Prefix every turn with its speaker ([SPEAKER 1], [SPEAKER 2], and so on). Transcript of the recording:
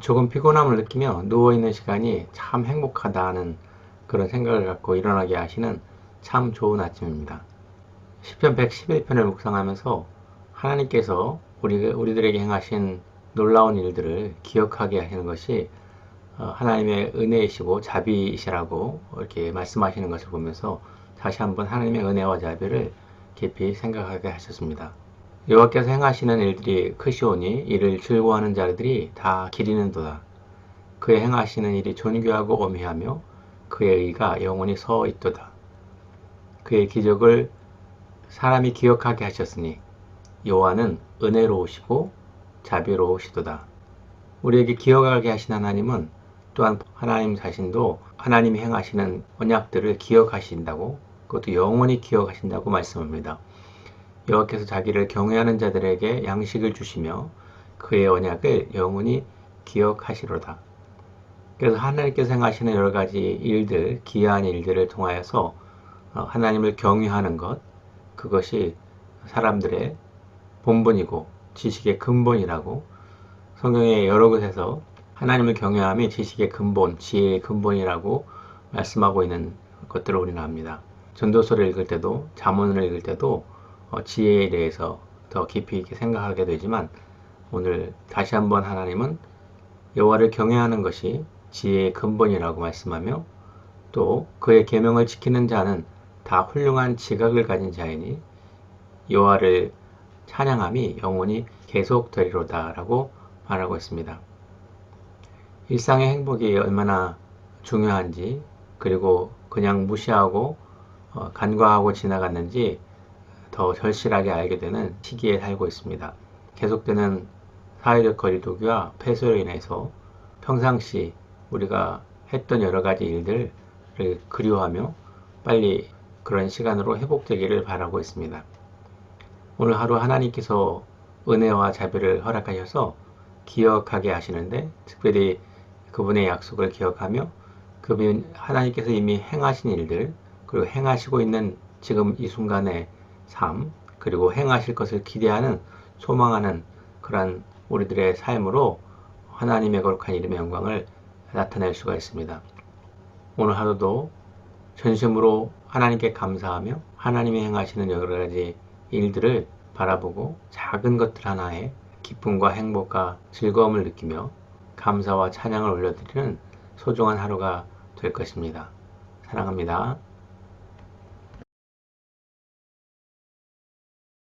[SPEAKER 1] 조금 피곤함을 느끼며 누워있는 시간이 참 행복하다는 그런 생각을 갖고 일어나게 하시는 참 좋은 아침입니다. 10편 111편을 묵상하면서 하나님께서 우리, 우리들에게 행하신 놀라운 일들을 기억하게 하시는 것이 어, 하나님의 은혜이시고 자비이시라고 이렇게 말씀하시는 것을 보면서 다시 한번 하나님의 은혜와 자비를 깊이 생각하게 하셨습니다. 여호와께서 행하시는 일들이 크시오니 이를 즐거워하는 자들이 다 기리는도다. 그의 행하시는 일이 존귀하고 어미하며 그의 의가 영원히 서 있도다. 그의 기적을 사람이 기억하게 하셨으니 여호와는 은혜로우시고 자비로우시도다. 우리에게 기억하게 하신 하나님은 또한 하나님 자신도 하나님이 행하시는 언약들을 기억하신다고 그것도 영원히 기억하신다고 말씀합니다. 여호와께서 자기를 경외하는 자들에게 양식을 주시며 그의 언약을 영원히 기억하시로다. 그래서 하나님께서 행하시는 여러 가지 일들, 기이한 일들을 통하여서 어, 하나님을 경외하는 것, 그것이 사람들의 본분이고 지식의 근본이라고 성경의 여러 곳에서 하나님을 경외함이 지식의 근본, 지혜의 근본이라고 말씀하고 있는 것들을 우리는 압니다. 전도서를 읽을 때도, 자문을 읽을 때도 어, 지혜에 대해서 더 깊이 있게 생각하게 되지만 오늘 다시 한번 하나님은 여호와를 경외하는 것이 지혜의 근본이라고 말씀하며 또 그의 계명을 지키는 자는 다 훌륭한 지각을 가진 자이니 여호와를 찬양함이 영원히 계속되리로다라고 말하고 있습니다. 일상의 행복이 얼마나 중요한지 그리고 그냥 무시하고 어, 간과하고 지나갔는지 더 절실하게 알게 되는 시기에 살고 있습니다. 계속되는 사회적 거리두기와 폐쇄로 인해서 평상시 우리가 했던 여러 가지 일들을 그리워하며 빨리 그런 시간으로 회복되기를 바라고 있습니다. 오늘 하루 하나님께서 은혜와 자비를 허락하셔서 기억하게 하시는데 특별히 그분의 약속을 기억하며 그분 하나님께서 이미 행하신 일들 그리고 행하시고 있는 지금 이 순간의 삶 그리고 행하실 것을 기대하는 소망하는 그러한 우리들의 삶으로 하나님의 거룩한 이름의 영광을 나타낼 수가 있습니다. 오늘 하루도 전심으로 하나님께 감사하며 하나님이 행하시는 여러 가지 일들을 바라보고 작은 것들 하나에 기쁨과 행복과 즐거움을 느끼며 감사와 찬양을 올려드리는 소중한 하루가 될 것입니다. 사랑합니다.